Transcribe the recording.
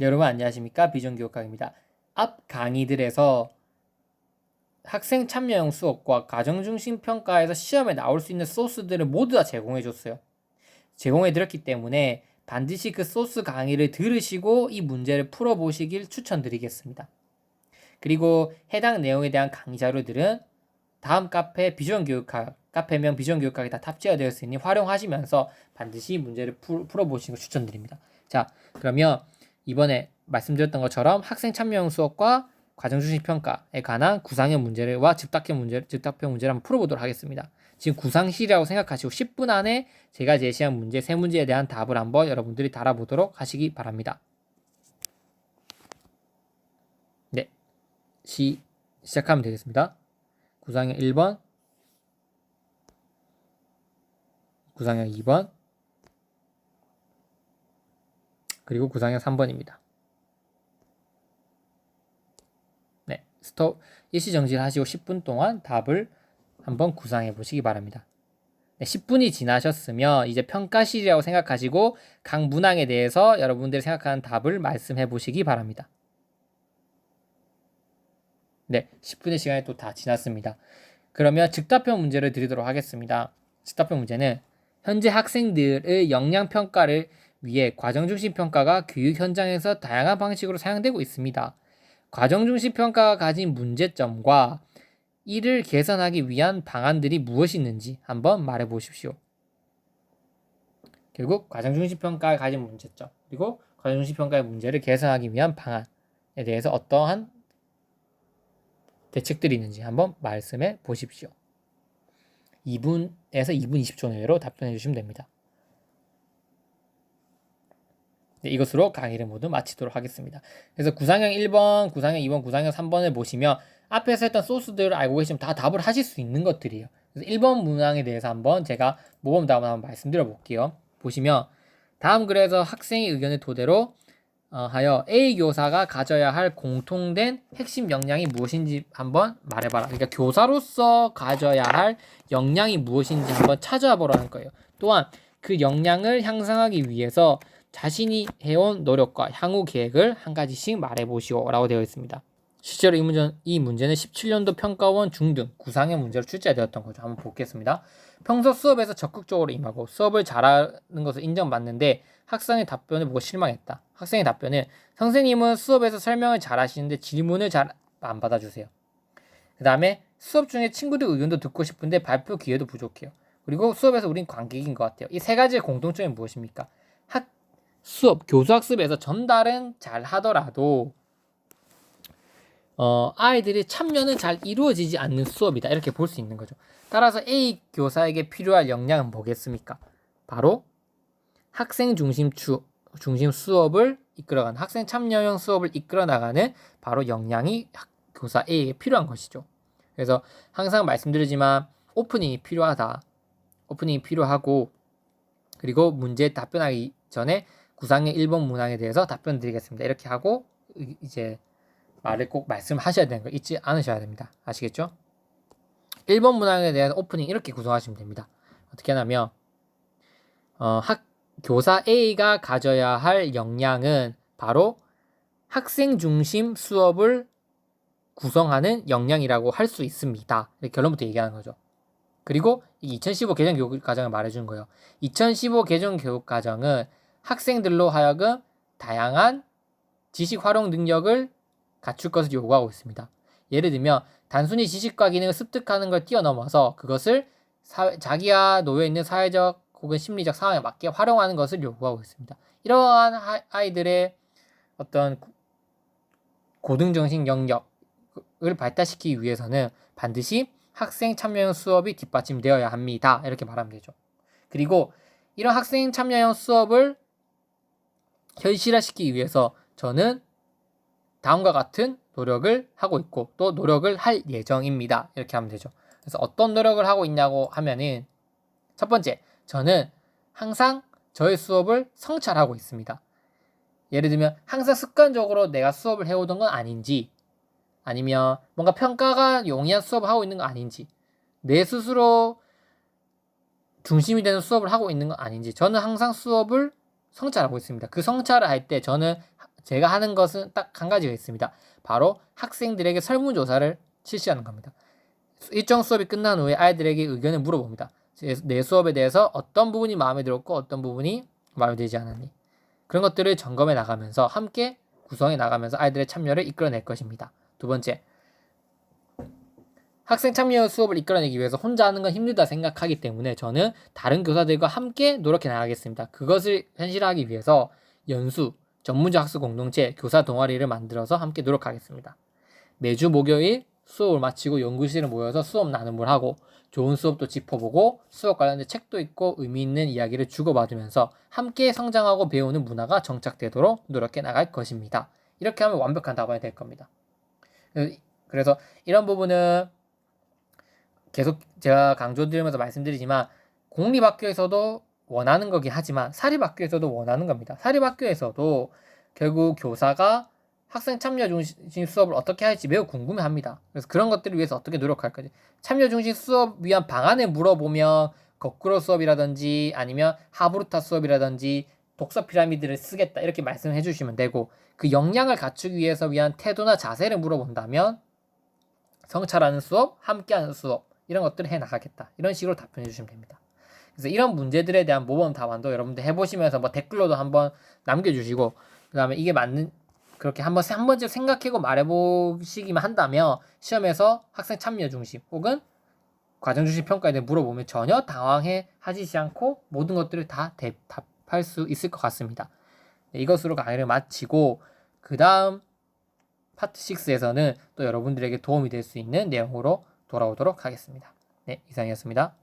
네, 여러분 안녕하십니까 비전교육학입니다. 앞 강의들에서 학생 참여형 수업과 가정중심 평가에서 시험에 나올 수 있는 소스들을 모두 다 제공해 줬어요. 제공해 드렸기 때문에 반드시 그 소스 강의를 들으시고 이 문제를 풀어보시길 추천드리겠습니다. 그리고 해당 내용에 대한 강의 자료들은 다음 카페 비전교육학 카페명 비전교육학에 다 탑재가 되어 있으니 활용하시면서 반드시 문제를 풀, 풀어보시는 걸 추천드립니다. 자 그러면 이번에 말씀드렸던 것처럼 학생 참여형 수업과 과정 중심 평가에 관한 구상형 문제와 즉답형 문제 즉답형 문제를 한번 풀어보도록 하겠습니다. 지금 구상실이라고 생각하시고 10분 안에 제가 제시한 문제 세 문제에 대한 답을 한번 여러분들이 달아보도록 하시기 바랍니다. 네, 시 시작하면 되겠습니다. 구상형 1번, 구상형 2번, 그리고 구상형 3번입니다. 네, 스톱 일시 정지를 하시고 10분 동안 답을 한번 구상해 보시기 바랍니다. 네, 10분이 지나셨으면 이제 평가실이라고 생각하시고 각 문항에 대해서 여러분들이 생각하는 답을 말씀해 보시기 바랍니다. 네, 10분의 시간이 또 다 지났습니다. 그러면 즉답형 문제를 드리도록 하겠습니다. 즉답형 문제는 현재 학생들의 역량 평가를 위해 과정 중심 평가가 교육 현장에서 다양한 방식으로 사용되고 있습니다. 과정 중심 평가가 가진 문제점과 이를 개선하기 위한 방안들이 무엇이 있는지 한번 말해 보십시오. 결국 과정 중심 평가가 가진 문제점 그리고 과정 중심 평가의 문제를 개선하기 위한 방안에 대해서 어떠한 대책들이 있는지 한번 말씀해 보십시오. 2분에서 2분 20초 내로 답변해 주시면 됩니다. 네, 이것으로 강의를 모두 마치도록 하겠습니다. 그래서 구상형 1번, 구상형 2번, 구상형 3번을 보시면 앞에서 했던 소스들을 알고 계시면 다 답을 하실 수 있는 것들이에요. 그래서 1번 문항에 대해서 한번 제가 모범 답을 한번 말씀드려 볼게요. 보시면 다음 글에서 학생의 의견을 토대로 어, 하여 A 교사가 가져야 할 공통된 핵심 역량이 무엇인지 한번 말해봐라. 그러니까 교사로서 가져야 할 역량이 무엇인지 한번 찾아보라는 보라 거예요. 또한 그 역량을 향상하기 위해서 자신이 해온 노력과 향후 계획을 한 가지씩 말해보시오 라고 되어 있습니다. 실제로 이, 문제, 이 문제는 17년도 평가원 중등 구상의 문제로 출제되었던 거죠. 한번 보겠습니다. 평소 수업에서 적극적으로 임하고 수업을 잘하는 것을 인정받는데 학생의 답변을 보고 실망했다. 학생의 답변은 선생님은 수업에서 설명을 잘 하시는데 질문을 잘 안 받아주세요. 그 다음에 수업 중에 친구들 의견도 듣고 싶은데 발표 기회도 부족해요. 그리고 수업에서 우린 관객인 것 같아요. 이 세 가지의 공통점이 무엇입니까? 학 수업 교수 학습에서 전달은 잘 하더라도 어, 아이들이 참여는 잘 이루어지지 않는 수업이다. 이렇게 볼 수 있는 거죠. 따라서 A 교사에게 필요할 역량은 뭐겠습니까? 바로 학생 중심 추, 중심 수업을 이끌어가는 학생 참여형 수업을 이끌어 나가는 바로 역량이 교사 A에게 필요한 것이죠. 그래서 항상 말씀드리지만 오프닝이 필요하다. 오프닝이 필요하고 그리고 문제에 답변하기 전에 구상의 1번 문항에 대해서 답변 드리겠습니다. 이렇게 하고 이제 말을 꼭 말씀하셔야 되는 거 잊지 않으셔야 됩니다. 아시겠죠? 1번 문항에 대한 오프닝 이렇게 구성하시면 됩니다. 어떻게 하냐면 어, 학 교사 A가 가져야 할 역량은 바로 학생 중심 수업을 구성하는 역량이라고 할 수 있습니다. 결론부터 얘기하는 거죠. 그리고 2015 개정 교육 과정을 말해주는 거예요. 2015 개정 교육 과정은 학생들로 하여금 다양한 지식 활용 능력을 갖출 것을 요구하고 있습니다. 예를 들면 단순히 지식과 기능을 습득하는 걸 뛰어넘어서 그것을 사회, 자기가 놓여 있는 사회적 혹은 심리적 상황에 맞게 활용하는 것을 요구하고 있습니다. 이러한 아이들의 어떤 고등 정신 영역을 발달시키기 위해서는 반드시 학생 참여형 수업이 뒷받침되어야 합니다. 이렇게 말하면 되죠. 그리고 이런 학생 참여형 수업을 현실화시키기 위해서 저는 다음과 같은 노력을 하고 있고 또 노력을 할 예정입니다. 이렇게 하면 되죠. 그래서 어떤 노력을 하고 있냐고 하면은 첫 번째, 저는 항상 저의 수업을 성찰하고 있습니다. 예를 들면 항상 습관적으로 내가 수업을 해오던 건 아닌지 아니면 뭔가 평가가 용이한 수업을 하고 있는 건 아닌지 내 스스로 중심이 되는 수업을 하고 있는 건 아닌지 저는 항상 수업을 성찰하고 있습니다. 그 성찰을 할 때 저는 제가 하는 것은 딱 한 가지가 있습니다. 바로 학생들에게 설문조사를 실시하는 겁니다. 일정 수업이 끝난 후에 아이들에게 의견을 물어봅니다. 제- 내 수업에 대해서 어떤 부분이 마음에 들었고 어떤 부분이 마음에 들지 않았니. 그런 것들을 점검해 나가면서 함께 구성해 나가면서 아이들의 참여를 이끌어낼 것입니다. 두 번째, 학생 참여 수업을 이끌어내기 위해서 혼자 하는 건 힘들다 생각하기 때문에 저는 다른 교사들과 함께 노력해 나가겠습니다. 그것을 현실화하기 위해서 연수, 전문적 학습 공동체, 교사 동아리를 만들어서 함께 노력하겠습니다. 매주 목요일 수업을 마치고 연구실에 모여서 수업 나눔을 하고 좋은 수업도 짚어보고 수업 관련된 책도 읽고 의미 있는 이야기를 주고받으면서 함께 성장하고 배우는 문화가 정착되도록 노력해 나갈 것입니다. 이렇게 하면 완벽한 답안이 될 겁니다. 그래서 이런 부분은 계속 제가 강조드리면서 말씀드리지만 공립학교에서도 원하는 거긴 하지만 사립학교에서도 원하는 겁니다. 사립학교에서도 결국 교사가 학생 참여 중심 수업을 어떻게 할지 매우 궁금해합니다. 그래서 그런 것들을 위해서 어떻게 노력할 거지? 참여 중심 수업 위한 방안을 물어보면 거꾸로 수업이라든지 아니면 하브루타 수업이라든지 독서 피라미드를 쓰겠다 이렇게 말씀해 주시면 되고 그 역량을 갖추기 위해서 위한 태도나 자세를 물어본다면 성찰하는 수업, 함께하는 수업 이런 것들을 해 나가겠다 이런 식으로 답변해 주시면 됩니다. 그래서 이런 문제들에 대한 모범 답안도 여러분들 해보시면서 뭐 댓글로도 한번 남겨주시고 그다음에 이게 맞는 그렇게 한번 한 번쯤 생각하고 말해보시기만 한다면 시험에서 학생 참여 중심 혹은 과정 중심 평가에 대해 물어보면 전혀 당황해 하시지 않고 모든 것들을 다 대답할 수 있을 것 같습니다. 네, 이것으로 강의를 마치고 그 다음 파트 6에서는 또 여러분들에게 도움이 될 수 있는 내용으로 돌아오도록 하겠습니다. 네, 이상이었습니다.